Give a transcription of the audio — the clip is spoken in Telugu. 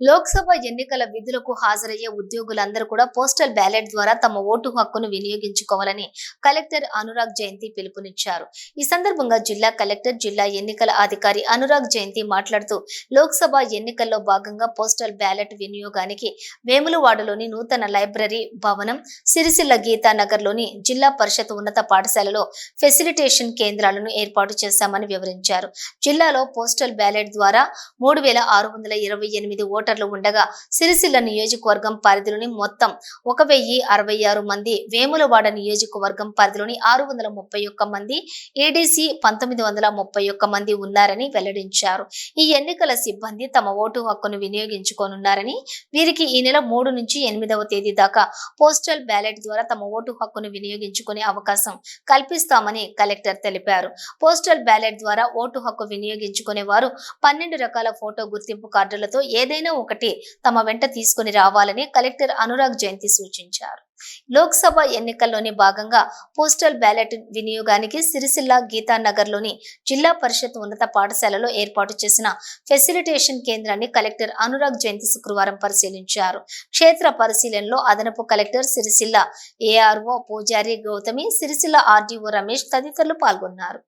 లోక్సభ ఎన్నికల విధులకు హాజరయ్యే ఉద్యోగులందరూ కూడా పోస్టల్ బ్యాలెట్ ద్వారా తమ ఓటు హక్కును వినియోగించుకోవాలని కలెక్టర్ అనురాగ్ జయంతి పిలుపునిచ్చారు. ఈ సందర్భంగా జిల్లా కలెక్టర్ జిల్లా ఎన్నికల అధికారి అనురాగ్ జయంతి మాట్లాడుతూ లోక్సభ ఎన్నికల్లో భాగంగా పోస్టల్ బ్యాలెట్ వినియోగానికి వేములవాడలోని నూతన లైబ్రరీ భవనం సిరిసిల్ల గీతానగర్లోని జిల్లా పరిషత్ ఉన్నత పాఠశాలలో ఫెసిలిటేషన్ కేంద్రాలను ఏర్పాటు చేశామని వివరించారు. జిల్లాలో పోస్టల్ బ్యాలెట్ ద్వారా మూడు వేల ఆరు వందల ఇరవై ఎనిమిది ఓటర్లు ఉండగా సిరిసిల్ల నియోజకవర్గం పరిధిలోని మొత్తం ఒక వెయ్యి అరవై ఆరు మంది వేములవాడ నియోజకవర్గం పరిధిలోని ఆరు వందల ముప్పై ఒక్క మంది ఏడీసీ పంతొమ్మిది వందల ముప్పై ఒక్క మంది ఉన్నారని వెల్లడించారు. ఈ ఎన్నికల సిబ్బంది తమ ఓటు హక్కును వినియోగించుకోనున్నారని వీరికి ఈ నెల మూడు నుంచి ఎనిమిదవ తేదీ దాకా పోస్టల్ బ్యాలెట్ ద్వారా తమ ఓటు హక్కును వినియోగించుకునే అవకాశం కల్పిస్తామని కలెక్టర్ తెలిపారు. పోస్టల్ బ్యాలెట్ ద్వారా ఓటు హక్కు వినియోగించుకునే వారు పన్నెండు రకాల ఫోటో గుర్తింపు కార్డులతో ఏదైనా ఒకటి తమ వెంట తీసుకుని రావాలని కలెక్టర్ అనురాగ్ జయంతి సూచించారు. లోక్సభ ఎన్నికల్లోని భాగంగా పోస్టల్ బ్యాలెట్ వినియోగానికి సిరిసిల్ల గీతానగర్లోని జిల్లా పరిషత్ ఉన్నత పాఠశాలలో ఏర్పాటు చేసిన ఫెసిలిటేషన్ కేంద్రాన్ని కలెక్టర్ అనురాగ్ జయంతి శుక్రవారం పరిశీలించారు. క్షేత్ర పరిశీలనలో అదనపు కలెక్టర్ సిరిసిల్ల ఏఆర్ఓ పూజారి గౌతమి సిరిసిల్ల ఆర్డీఓ రమేష్ తదితరులు పాల్గొన్నారు.